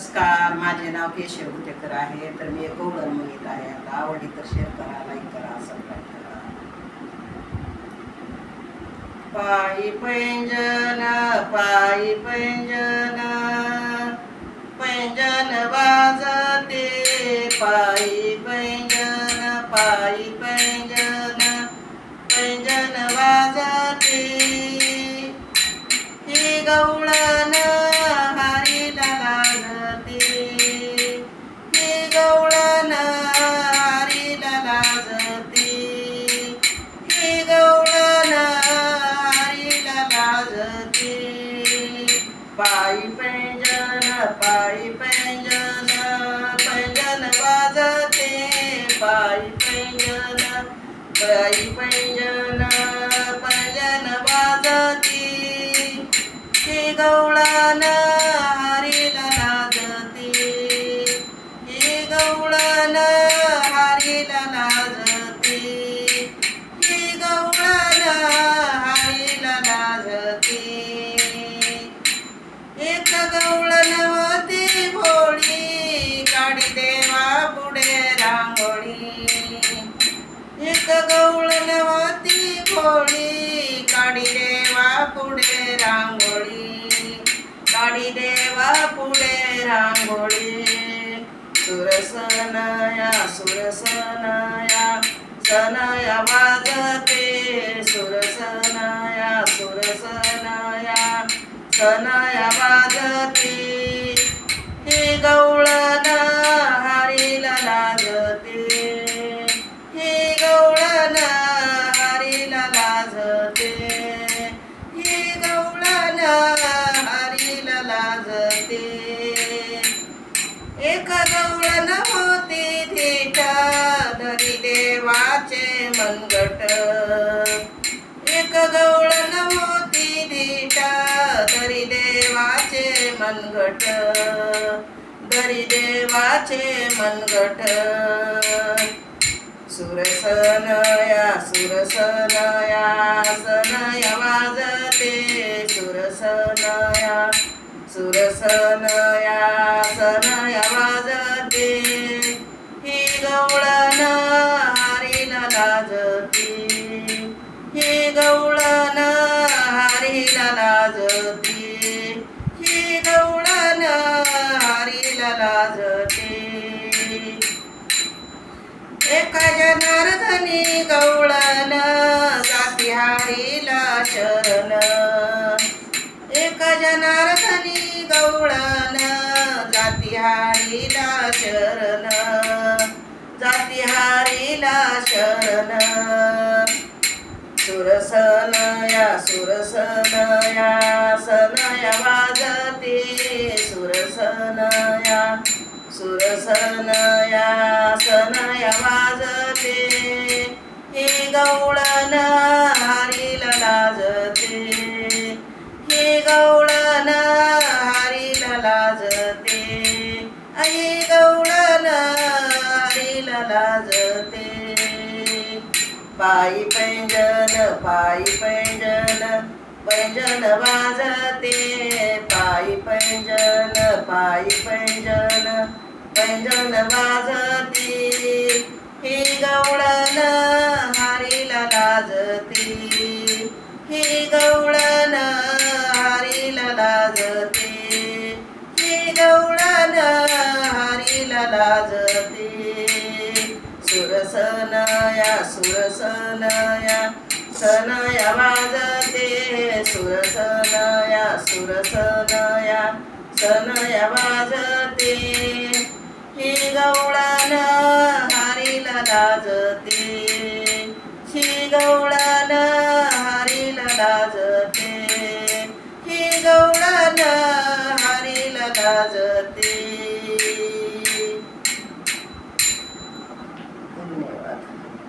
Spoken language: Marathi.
नमस्कार माझे नाव केशव कुटेकर आहे. तर मी एक गौडर म्हणत आहे. आता आवडली तर शेअर करा लाईक करा सबस्क्राईब करा. पायी पैंजन पायी पैंजन पैंजन वाजते. पायी पैंजन पायी पैंजन पैंजन वाजते. ही गवळण पायी पैंजन पैंजन वाजते. पायी पैंजन पायी पैंजन पैंजन वाजते. ही गवळण रांगोळी. काढी देवा पुढे रांगोळी. सुरसनया सुरसनया सनया वाजते. सुरसनया सुरसनया सनया वाजते. गवळण होती थीट धरी देवाचे मनगट एक गवळण होती धीट धरी देवाचे मनगट धरी देवाचे मनगट सुरसनया सुरसनया सनया वाजते सुरसनया. सुरसनया हे ही गवळण हरीला लाजते. ही गवळण हरीला लाजते. एका जनार्दनी गवळण जाती हारीला शरण. एका जनार्दनी गवळण जाती हारीला शरण. हारीला शरण। सुरसनया सुरसनया सनया वाजते। सुरसनया सुरसनया सनया वाजते। हे गवळण पायी पैंजन पायी पैंजन पैंजन वाजते. पायी पैंजन पायी पैंजन पैंजन वाजती. ही गवळण हरीला लाजती. ही गवळण हरीला लाजते. ही गवळण हरीला लाजते. सनया सुरसनया सनया वाजते. सुरसनया सुरसनया सनया वाजते. ही गवळण हरीला लाजते. ही गवळण हरीला लाजते. ही गवळण हरीला लाजते.